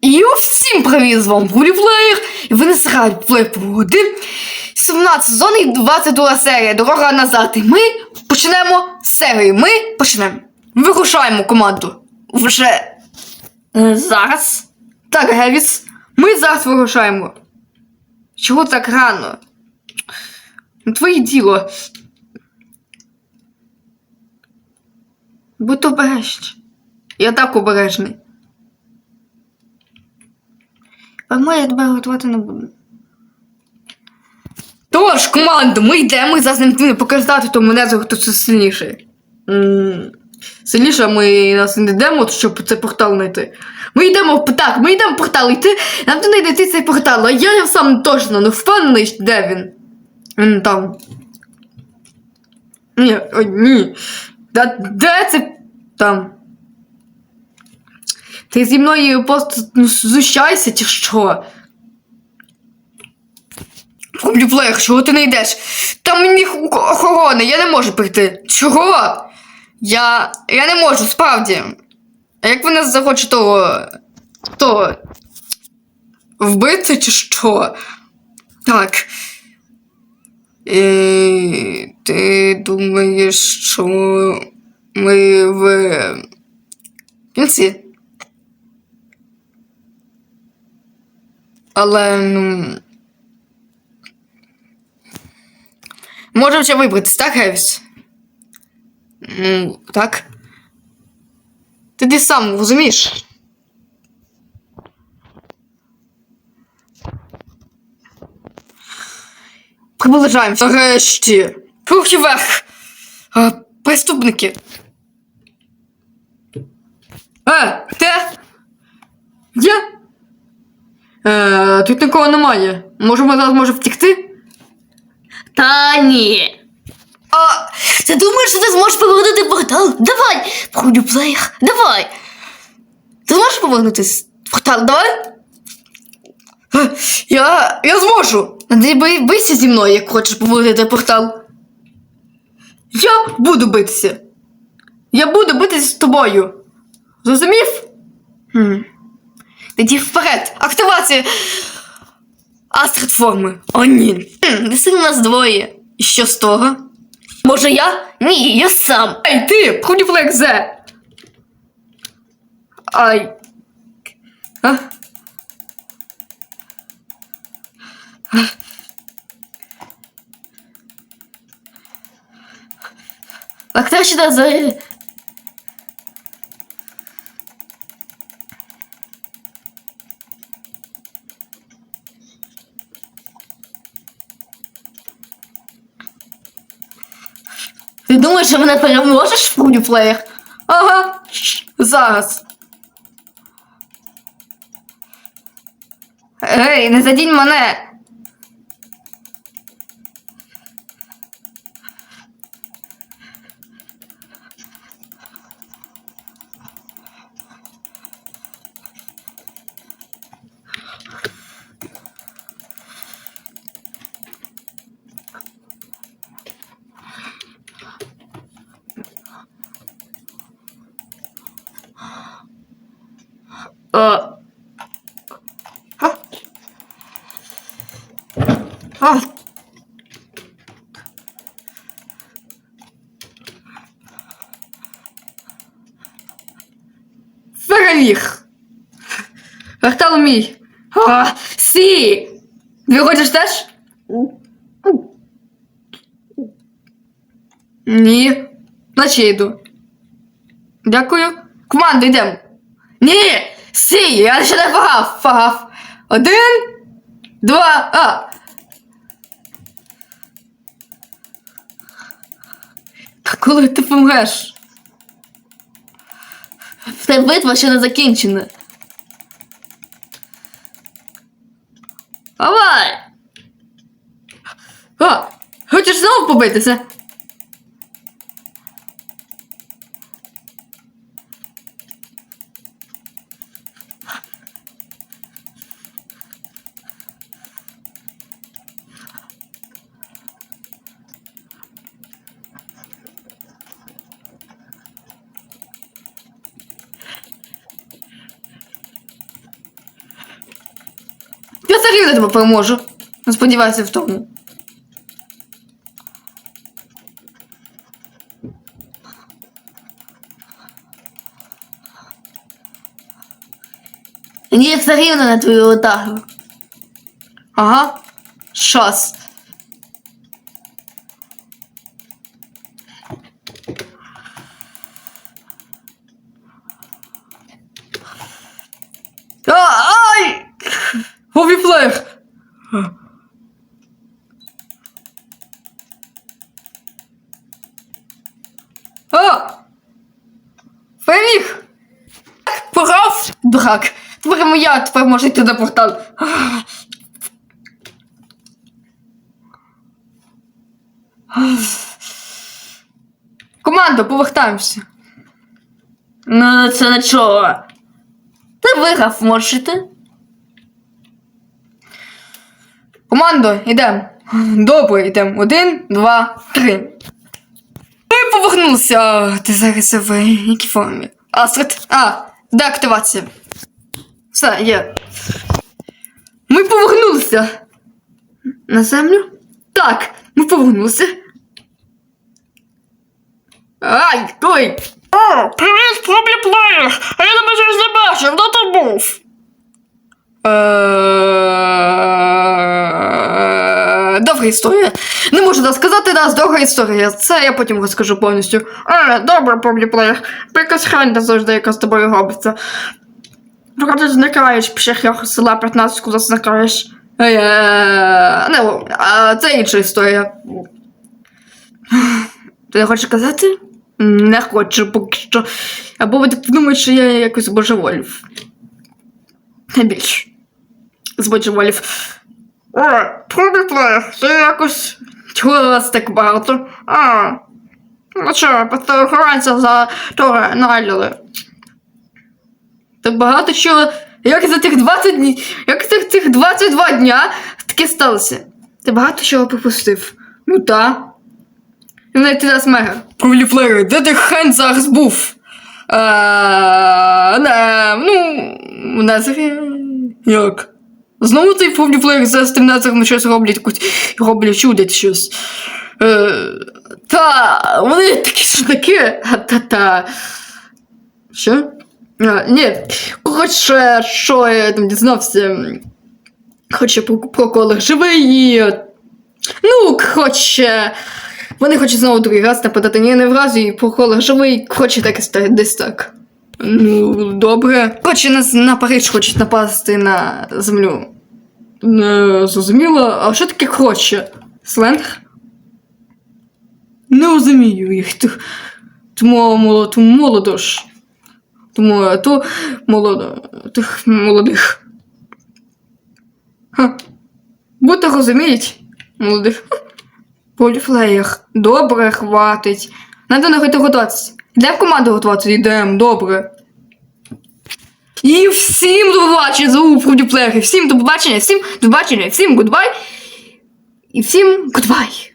І всім привіт з вами Гулівлеєр, і ви не грають плей погоди. 17 сезон і 22 серія Дорога назад. І ми почнемо з серії. Ми почнемо. Вирушаємо команду. Вже е, зараз. Так, Гевіс. Ми зараз вирушаємо. Чого так рано? Ну, Твоє діло. Будь обережний. Я так обережний. А я тебе готувати не. Тож, команду, ми йдемо і зараз не показати, то мене за хто це сильніший. Сильніше ми нас не йдемо, щоб цей портал знайти. Ми йдемо в так, ми йдемо в портал йти, нам туди знайти цей портал, а я сам точно не впевнений, де він. Він там. Ні, о, ні. Де, де це там? Ти зі мною просто ну, знущайся чи що? Комплюплеєр, чого ти не йдеш? Там мені охорона, я не можу прийти. Чого? Я. Я не можу, справді. А як ви нас захочете того. того. Вбити чи що? Так. І... Ти думаєш, що ми в кінці? Але ну. Можемо ще вибратись, так, Гевіс? Ну, так. Ти десь сам розумієш? Приближаємося. Нарешті. Руки вверх. А, преступники. Е, те? Є? Е, тут нікого немає. Можемо зараз може втікти? Та ні. А, Ти думаєш, що ти зможеш повернути портал? Давай! Входю плеєр, давай! ти зможеш повернутися портал? Давай? Е, Я, я зможу. Ти бий, бийся зі мною, як хочеш повернути портал. Я буду битися. Я буду битися з тобою. Зрозумів? Хм. Тоді вперед. Активація. Астрид форми. О, ні. Хм, нас двоє. І що з того? Може я? Ні, я сам. Ей, ти, Прудіфлекс Зе! Ай. А? А ще за... Ти думаєш, що мене переможеш в Прудіплеєр? Ага. Зараз. Ей, не задінь мене. А? А. Переміг. Вертал мій. А, сі! Ви хочеш теж? Ні. Наче йду. Дякую. Команду йдемо. Ні! Сі! Я ще не погав. Погав. Один. Два. А. Та коли ти помреш? Ця битва ще не закінчена. Давай! А, хочеш знову побитися? Тебе переможу. Сподівайся в тому. Мені все рівно на твою отагу. Ага. Щас. А, ай! Хобі плеєр! А! Переміг! Пограв! Дурак! Тепер моя, тепер може йти на портал. Командо, повертаємося. Ну, це нічого. Ти виграв, можеш іти? Командо, йдемо. Добре, йдемо. Один, два, три. Ми повернулися. Ти зараз в якій формі? Астрид. А, деактивація. Все, є. Ми повернулися. На землю? Так, ми повернулися. Ай, той! О, привіт, пробліплеєр! А я тебе щось не бачив, де ти був? Е, Довга історія. Не можу так сказати, нас довга історія. Це я потім розкажу повністю. А, добре, публіплеєр. Якась хрень завжди яка з тобою робиться. Правда, зникаєш пішах села 15, куди зникаєш. Е, Не, а це інша історія. Ти не хочеш казати? Не хочу поки що. Або ви що я якось божеволів. Не більше. Збожеволів. О, пробіплеєр, це якось. Чого вас так багато? А. Ну що, охоронця за Тора наляли. Так багато чого. Як за тих 20 днів. Як за тих 22 дня таке сталося? Ти багато чого пропустив. Ну та. Навіть ти нас мега. Пробіплеєр, де ти хен зараз був? Не, ну, у Незері. Як? Знову цей публіплеєр за тим Незером щось роблять, роблять чудять щось. Е, та, вони такі судаки. Та-та. Що? А, ні, коротше, що я там дізнався. Хоче про, про колер живий. Ну, коротше. Вони хочуть знову другий раз нападати. Ні, не вразу, і по колер живий, хоче так і десь так. Ну, добре. Хоче на, на Париж хочуть напасти на землю. Не зрозуміло, а що таке хоче? Сленг? Не розумію їх. Тому молодо, тому молодож. Тому то молодо, тих молодих. Ха. Будто розуміють молодих. Поліфлеєр. Добре, хватить. Надо на готуватися. Йдемо в команду готуватися, йдемо, добре. І всім до побачення, зову поліфлеєри. Всім до побачення, всім до побачення, всім гудбай. І всім гудбай.